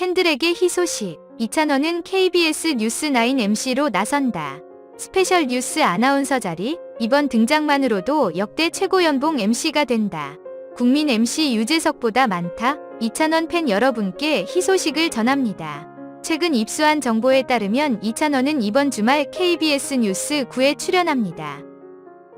팬들에게 희소식. 이찬원은 KBS 뉴스9 MC로 나선다. 스페셜 뉴스 아나운서 자리, 이번 등장만으로도 역대 최고 연봉 MC가 된다. 국민 MC 유재석보다 많다. 이찬원 팬 여러분께 희소식을 전합니다. 최근 입수한 정보에 따르면 이찬원은 이번 주말 KBS 뉴스 9에 출연합니다.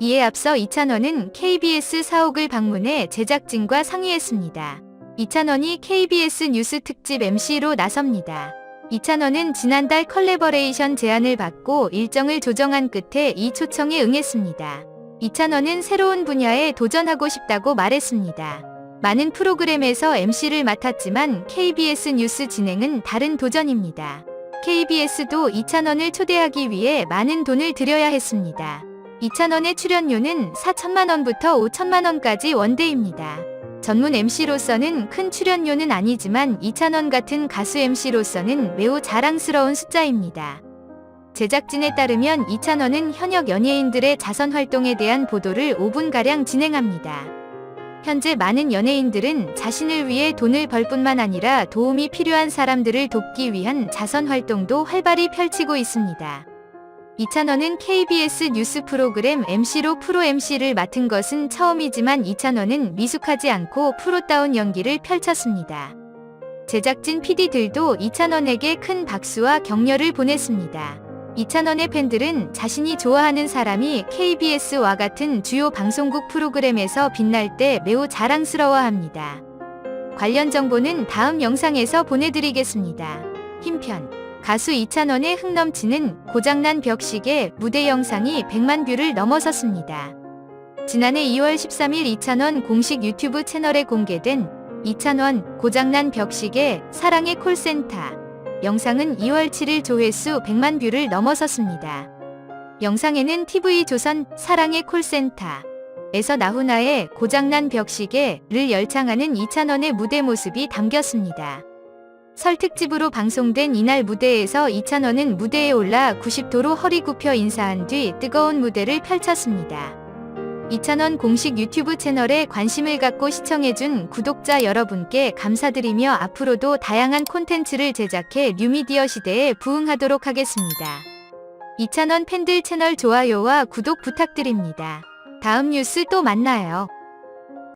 이에 앞서 이찬원은 KBS 사옥을 방문해 제작진과 상의했습니다. 이찬원이 KBS 뉴스 특집 MC로 나섭니다. 이찬원은 지난달 컬래버레이션 제안을 받고 일정을 조정한 끝에 이 초청에 응했습니다. 이찬원은 새로운 분야에 도전하고 싶다고 말했습니다. 많은 프로그램에서 MC를 맡았지만 KBS 뉴스 진행은 다른 도전입니다. KBS도 이찬원을 초대하기 위해 많은 돈을 들여야 했습니다. 이찬원의 출연료는 4천만 원부터 5천만 원까지 원대입니다. 전문 MC로서는 큰 출연료는 아니지만 이찬원 같은 가수 MC로서는 매우 자랑스러운 숫자입니다. 제작진에 따르면 이찬원은 현역 연예인들의 자선 활동에 대한 보도를 5분가량 진행합니다. 현재 많은 연예인들은 자신을 위해 돈을 벌 뿐만 아니라 도움이 필요한 사람들을 돕기 위한 자선 활동도 활발히 펼치고 있습니다. 이찬원은 KBS 뉴스 프로그램 MC로 프로 MC를 맡은 것은 처음이지만 이찬원은 미숙하지 않고 프로다운 연기를 펼쳤습니다. 제작진 PD들도 이찬원에게 큰 박수와 격려를 보냈습니다. 이찬원의 팬들은 자신이 좋아하는 사람이 KBS와 같은 주요 방송국 프로그램에서 빛날 때 매우 자랑스러워합니다. 관련 정보는 다음 영상에서 보내드리겠습니다. 힘편 가수 이찬원의 흥 넘치는 고장난 벽시계 무대 영상이 100만 뷰를 넘어섰습니다. 지난해 2월 13일 이찬원 공식 유튜브 채널에 공개된 이찬원 고장난 벽시계 사랑의 콜센터 영상은 2월 7일 조회수 100만 뷰를 넘어섰습니다. 영상에는 TV조선 사랑의 콜센터 에서 나훈아의 고장난 벽시계를 열창하는 이찬원의 무대 모습이 담겼습니다. 설 특집으로 방송된 이날 무대에서 이찬원은 무대에 올라 90도로 허리 굽혀 인사한 뒤 뜨거운 무대를 펼쳤습니다. 이찬원 공식 유튜브 채널에 관심을 갖고 시청해준 구독자 여러분께 감사드리며 앞으로도 다양한 콘텐츠를 제작해 뉴미디어 시대에 부응하도록 하겠습니다. 이찬원 팬들 채널 좋아요와 구독 부탁드립니다. 다음 뉴스 또 만나요.